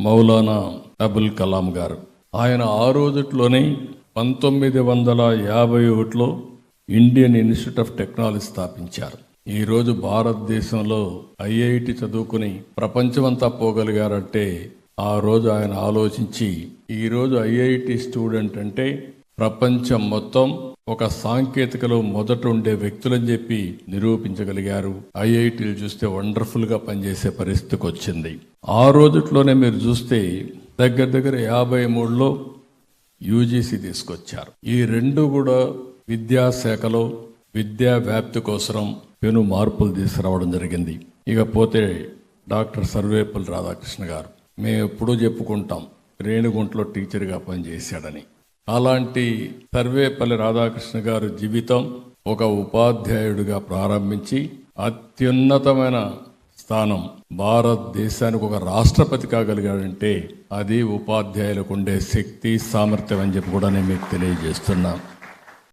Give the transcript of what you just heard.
మౌలానా అబుల్ కలాం గారు. ఆయన ఆ రోజుట్లోనే పంతొమ్మిది వందల యాభై ఒకటిలో ఇండియన్ ఇన్స్టిట్యూట్ ఆఫ్ టెక్నాలజీ స్థాపించారు. ఈరోజు భారతదేశంలో ఐఐటి చదువుకుని ప్రపంచమంతా పోగలిగారంటే ఆ రోజు ఆయన ఆలోచించి ఈరోజు ఐఐటి స్టూడెంట్ అంటే ప్రపంచం మొత్తం ఒక సాంకేతికలో మొదట ఉండే వ్యక్తులని చెప్పి నిరూపించగలిగారు. ఐఐటీలు చూస్తే వండర్ఫుల్గా పనిచేసే పరిస్థితికి వచ్చింది ఆ రోజుట్లోనే మీరు చూస్తే దగ్గర దగ్గర యాభై మూడులో యూజీసీ తీసుకొచ్చారు. ఈ రెండు కూడా విద్యాశాఖలో విద్యా వ్యాప్తి కోసం పెను మార్పులు తీసుకురావడం జరిగింది. ఇకపోతే డాక్టర్ సర్వేపల్లి రాధాకృష్ణ గారు మేము ఎప్పుడూ చెప్పుకుంటాం రేణుగుంట్లో టీచర్గా పనిచేశాడని. అలాంటి సర్వేపల్లి రాధాకృష్ణ గారు జీవితం ఒక ఉపాధ్యాయుడిగా ప్రారంభించి అత్యున్నతమైన స్థానం భారతదేశానికి ఒక రాష్ట్రపతి కాగలిగాడంటే అది ఉపాధ్యాయులకు ఉండే శక్తి సామర్థ్యం అని చెప్పి కూడా నేను మీకు తెలియజేస్తున్నాను